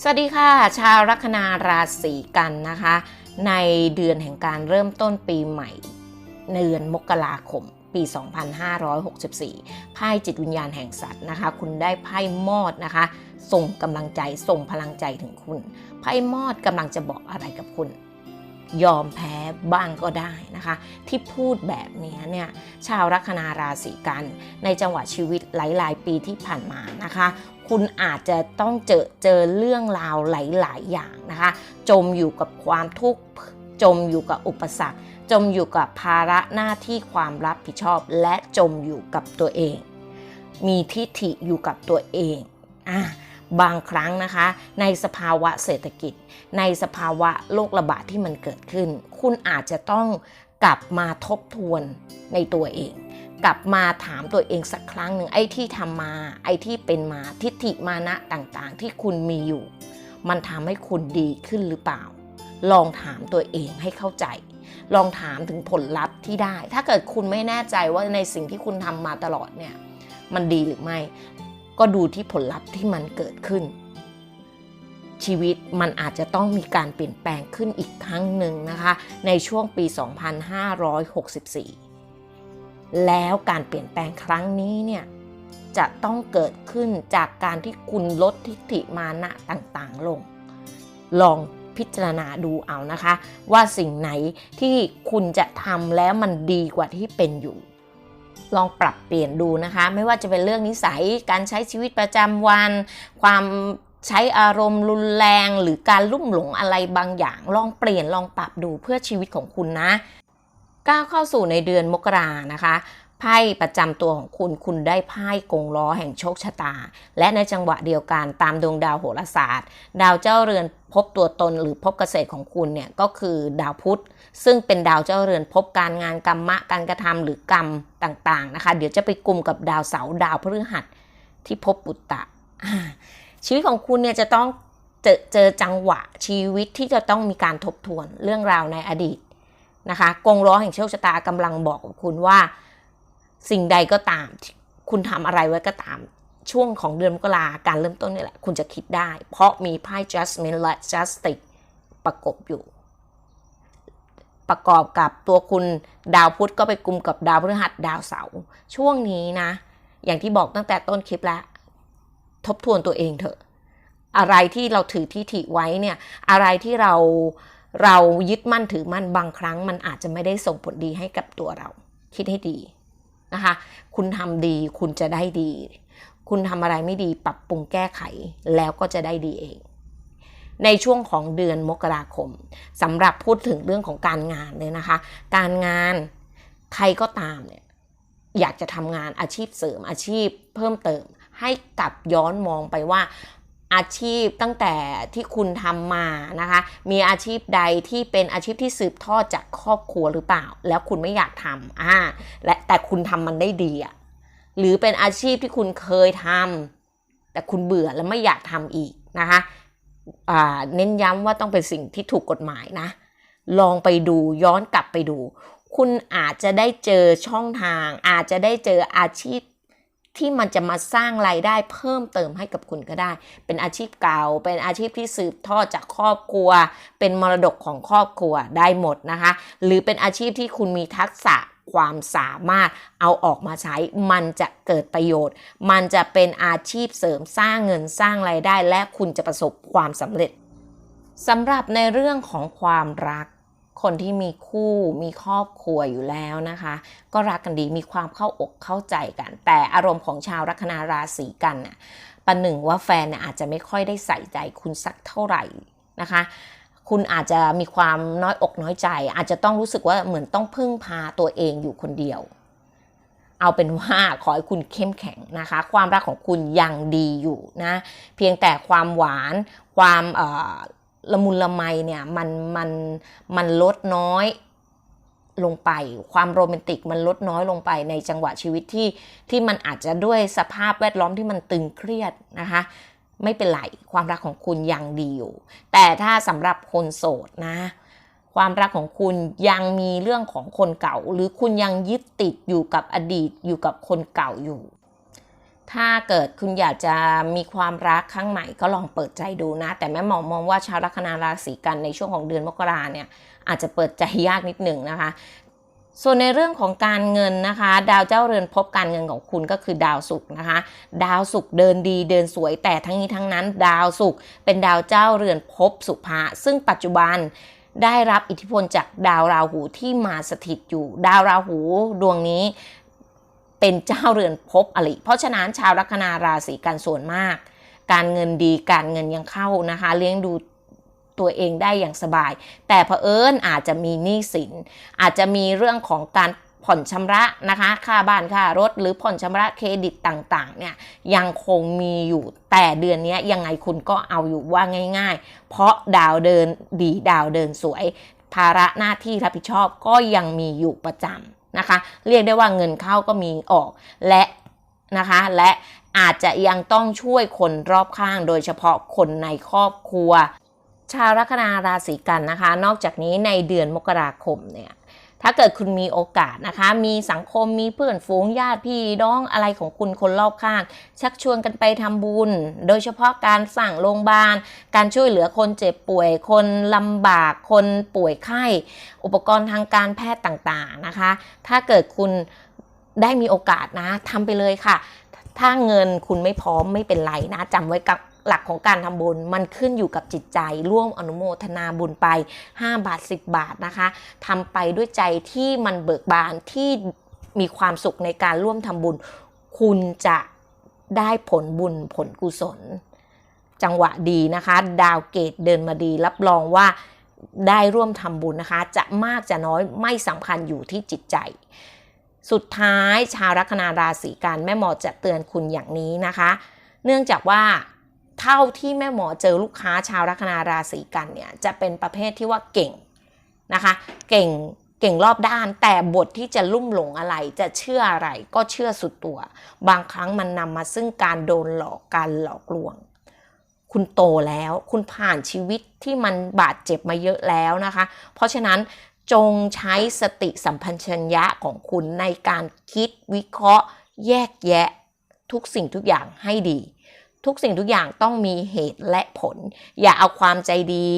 สวัสดีค่ะ ชาวลัคนาราศีกันนะคะ ในเดือนแห่งการเริ่มต้นปีใหม่เดือนมกราคมปี 2564 ไพ่จิตวิญญาณแห่งสัตว์นะคะ คุณได้ไพ่มอดนะคะ ส่งกำลังใจ ส่งพลังใจถึงคุณ ไพ่มอดกำลังจะบอกอะไรกับคุณ ยอมแพ้บ้างก็ได้นะคะ ที่พูดแบบนี้เนี่ย ชาวลัคนาราศีกัน ในจังหวะชีวิตหลาย ๆ ปีที่ผ่านมานะคะ คุณอาจจะต้องเจอเจอเรื่องราวหลาย ๆ อย่างนะคะ จมอยู่กับความทุกข์ จมอยู่กับอุปสรรค จมอยู่กับภาระหน้าที่ความรับผิดชอบ และจมอยู่กับตัวเอง มีทิฐิอยู่กับตัวเองอะบางครั้งนะคะ ในสภาวะเศรษฐกิจ ในสภาวะโรคระบาดที่มันเกิดขึ้น คุณอาจจะต้องกลับมาทบทวนในตัวเอง กลับมาถามตัวเองสักครั้งหนึ่งไอ้ที่ทำมา ไอ้ที่เป็นมาทิฏฐิมานะต่างๆ ที่คุณมีอยู่ มันทำให้คุณดีขึ้นหรือเปล่า ลองถามตัวเองให้เข้าใจ ลองถามถึงผลลัพธ์ที่ได้ ถ้าเกิดคุณไม่แน่ใจว่าในสิ่งที่คุณทำมาตลอดเนี่ยมันดีหรือไม่ ก็ดูที่ผลลัพธ์ที่มันเกิดขึ้น ชีวิตมันอาจจะต้องมีการเปลี่ยนแปลงขึ้นอีกครั้งหนึ่งนะคะ ในช่วงปี 2564 แล้วการเปลี่ยนแปลงครั้งนี้เนี่ยจะต้องเกิดขึ้นจากการที่คุณลดทิฏฐิมานะต่างๆ ลง ลองพิจารณาดูเอานะคะ ว่าสิ่งไหนที่คุณจะทำแล้วมันดีกว่าที่เป็นอยู่ ลองปรับเปลี่ยนดูนะคะ ไม่ว่าจะเป็นเรื่องนิสัยการใช้ชีวิตประจำวัน ความใช้อารมณ์รุนแรง หรือการลุ่มหลงอะไรบางอย่าง ลองเปลี่ยนลองปรับดูเพื่อชีวิตของคุณนะ ก้าวเข้าสู่ในเดือนมกรานะคะไพ่ประจำตัวของคุณคุณได้ไพ่กงล้อแห่งโชคชะตา และในจังหวะเดียวกันตามดวงดาวโหราศาสตร์ ดาวเจ้าเรือนพบตัวตนหรือพบเกษตรของคุณเนี่ยก็คือดาวพุธ ซึ่งเป็นดาวเจ้าเรือนพบการงานกรรมะการกระทำหรือกรรมต่างๆนะคะ เดี๋ยวจะไปกลุ่มกับดาวเสาร์ดาวพฤหัสที่พบปุตตะ ชีวิตของคุณเนี่ยจะต้องเจอเจอจังหวะชีวิตที่จะต้องมีการทบทวนเรื่องราวในอดีต นะคะกงล้อแห่งโชคชะตากำลังบอกกับคุณว่า สิ่งใดก็ตาม คุณทำอะไรไว้ก็ตาม ช่วงของเดือนมกราการเริ่มต้นนี่แหละ คุณจะคิดได้ เพราะมีไพ่ Judgment และ Justice ประกบอยู่ ประกอบกับตัวคุณดาวพุธก็ไปกลุ่มกับดาวพฤหัสดาวเสาร์ช่วงนี้นะ อย่างที่บอกตั้งแต่ต้นคลิปแล้ว ทบทวนตัวเองเถอะ อะไรที่เราถือที่ถิไว้เนี่ย อะไรที่เรา เรายึดมั่นถือมั่นบางครั้ง มันอาจจะไม่ได้ส่งผลดีให้กับตัวเรา คิดให้ดีนะคะ คุณทำดีคุณจะได้ดี คุณทำอะไรไม่ดีปรับปรุงแก้ไขแล้วก็จะได้ดีเอง ในช่วงของเดือนมกราคมสำหรับพูดถึงเรื่องของการงานเลยนะคะ การงานใครก็ตามเนี่ยอยากจะทำงานอาชีพเสริมอาชีพเพิ่มเติมให้กลับย้อนมองไปว่า อาชีพตั้งแต่ที่คุณทำมานะคะ มีอาชีพใดที่เป็นอาชีพที่สืบทอดจากครอบครัวหรือเปล่า แล้วคุณไม่อยากทำอ่าและแต่คุณทำมันได้ดีอะหรือเป็นอาชีพที่คุณเคยทำแต่คุณเบื่อแล้วไม่อยากทำอีกนะคะเน้นย้ำว่าต้องเป็นสิ่งที่ถูกกฎหมายนะ ลองไปดูย้อนกลับไปดู คุณอาจจะได้เจอช่องทาง อาจจะได้เจออาชีพ ที่มันจะมาสร้างรายได้เพิ่มเติมให้กับคุณก็ได้ เป็นอาชีพเก่า เป็นอาชีพที่สืบทอดจากครอบครัว เป็นมรดกของครอบครัวได้หมดนะคะ หรือเป็นอาชีพที่คุณมีทักษะความสามารถเอาออกมาใช้ มันจะเกิดประโยชน์ มันจะเป็นอาชีพเสริมสร้างเงินสร้างรายได้ และคุณจะประสบความสำเร็จสำหรับในเรื่องของความรัก คนที่มีคู่มีครอบครัวอยู่แล้วนะคะ ก็รักกันดีมีความเข้าอกเข้าใจกัน แต่อารมณ์ของชาวลัคนาราศีกันน่ะประหนึ่งว่าแฟนเนี่ยอาจจะไม่ค่อยได้ใส่ใจคุณสักเท่าไหร่นะคะ คุณอาจจะมีความน้อยอกน้อยใจ อาจจะต้องรู้สึกว่าเหมือนต้องพึ่งพาตัวเองอยู่คนเดียว เอาเป็นว่าขอให้คุณเข้มแข็งนะคะ ความรักของคุณยังดีอยู่นะ เพียงแต่ความหวานความเอ่อ ละมุนละไมเนี่ยมันมันมันลดน้อยลงไป ความโรแมนติกมันลดน้อยลงไปในจังหวะชีวิตที่ที่มันอาจจะด้วยสภาพแวดล้อมที่มันตึงเครียดนะคะไม่เป็นไรความรักของคุณยังดีอยู่ แต่ถ้าสำหรับคนโสดนะความรักของคุณยังมีเรื่องของคนเก่า หรือคุณยังยึดติดอยู่กับอดีตอยู่กับคนเก่าอยู่ ถ้าเกิดคุณอยากจะมีความรักครั้งใหม่ก็ลองเปิดใจดูนะ แต่แม่หมอมองว่าชาวลัคนาราศีกันในช่วงของเดือนมกราเนี่ยอาจจะเปิดใจยากนิดหนึ่งนะคะ ส่วนในเรื่องของการเงินนะคะ ดาวเจ้าเรือนภพการเงินของคุณก็คือดาวศุกร์นะคะ ดาวศุกร์เดินดีเดินสวยแต่ทั้งนี้ทั้งนั้น ดาวศุกร์เป็นดาวเจ้าเรือนภพสุภาซึ่งปัจจุบันได้รับอิทธิพลจากดาวราหูที่มาสถิตอยู่ ดาวราหูดวงนี้ เป็นเจ้าเรือนภพอริเพราะฉะนั้นชาวลัคนาราศีกันส่วนมาก การเงินดีการเงินยังเข้านะคะ เลี้ยงดูตัวเองได้อย่างสบาย แต่เผอิญอาจจะมีหนี้สิน อาจจะมีเรื่องของการผ่อนชำระนะคะ ค่าบ้านค่ารถ หรือผ่อนชำระเครดิตต่างๆเนี่ยยังคงมีอยู่แต่เดือนนี้ยังไงคุณก็เอาอยู่ว่าง่าย ๆ เพราะดาวเดินดีดาวเดินสวย ภาระหน้าที่รับผิดชอบก็ยังมีอยู่ประจำ นะคะ เรียกได้ว่าเงินเข้าก็มีออกและนะคะและอาจจะยังต้องช่วยคนรอบข้าง โดยเฉพาะคนในครอบครัว ชาวลัคนาราศีกันนะคะ นอกจากนี้ในเดือนมกราคมเนี่ย ถ้าเกิดคุณมีโอกาสนะคะ มีสังคมมีเพื่อนฝูงญาติพี่น้องอะไรของคุณคนรอบข้าง ชักชวนกันไปทำบุญ โดยเฉพาะการสั่งโรงพยาบาล การช่วยเหลือคนเจ็บป่วย คนลำบาก คนป่วยไข้ อุปกรณ์ทางการแพทย์ต่างๆนะคะ ถ้าเกิดคุณได้มีโอกาสนะทำไปเลยค่ะ ถ้าเงินคุณไม่พร้อมไม่เป็นไรนะจำไว้กับ หลักของการทำบุญมันขึ้นอยู่กับจิตใจ ร่วมอนุโมทนาบุญไป 5 บาท 10 บาทนะคะทำไปด้วยใจที่มันเบิกบานที่มีความสุขในการร่วมทำบุญ คุณจะได้ผลบุญผลกุศล จังหวะดีนะคะ ดาวเกตเดินมาดี รับรองว่าได้ร่วมทำบุญนะคะ จะมากจะน้อยไม่สำคัญอยู่ที่จิตใจ สุดท้ายชาวลัคนาราศีกันแม่หมอจะเตือนคุณอย่างนี้นะคะ เนื่องจากว่า เท่าที่แม่หมอเจอลูกค้าชาวลัคนาราศีกันเนี่ยจะเป็นประเภทที่ว่าเก่งนะคะ เก่งเก่งรอบด้าน แต่บทที่จะลุ่มหลงอะไรจะเชื่ออะไรก็เชื่อสุดตัว บางครั้งมันนำมาซึ่งการโดนหลอกการหลอกลวง คุณโตแล้วคุณผ่านชีวิตที่มันบาดเจ็บมาเยอะแล้วนะคะ เพราะฉะนั้นจงใช้สติสัมพันชัญญะของคุณในการคิดวิเคราะห์ แยกแยะทุกสิ่งทุกอย่างให้ดี ทุกสิ่งทุกอย่างต้องมีเหตุและผล อย่าเอาความใจดี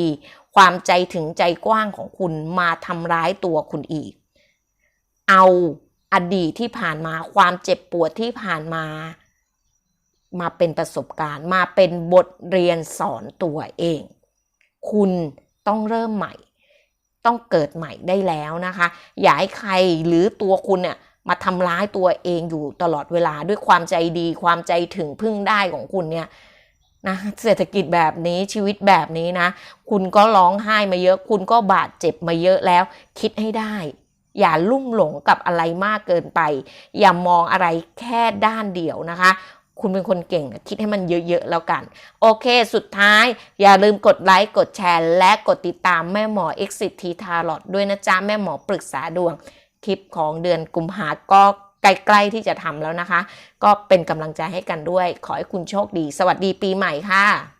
ความใจถึงใจกว้างของคุณมาทำร้ายตัวคุณอีก เอาอดีตที่ผ่านมาความเจ็บปวดที่ผ่านมา มาเป็นประสบการณ์ มาเป็นบทเรียนสอนตัวเอง คุณต้องเริ่มใหม่ ต้องเกิดใหม่ได้แล้วนะคะ อย่าให้ใครหรือตัวคุณเนี่ย มาทำร้ายตัวเองอยู่ตลอดเวลาด้วยความใจดี ความใจถึงพึ่งได้ของคุณเนี่ยนะเศรษฐกิจแบบนี้ชีวิตแบบนี้นะ คุณก็ร้องไห้มาเยอะ คุณก็บาดเจ็บมาเยอะแล้ว คิดให้ได้ อย่าลุ่มหลงกับอะไรมากเกินไป อย่ามองอะไรแค่ด้านเดียวนะคะ คุณเป็นคนเก่งคิดให้มันเยอะๆแล้วกัน โอเคสุดท้าย อย่าลืมกดไลค์กดแชร์ และกดติดตามแม่หมอ Exit T t a r o t ด้วยนะจ๊ะ แม่หมอปรึกษาดวง คลิปของเดือนกุมภาก็ใกล้ๆที่จะทำแล้วนะคะ ก็เป็นกำลังใจให้กันด้วย ขอให้คุณโชคดี สวัสดีปีใหม่ค่ะ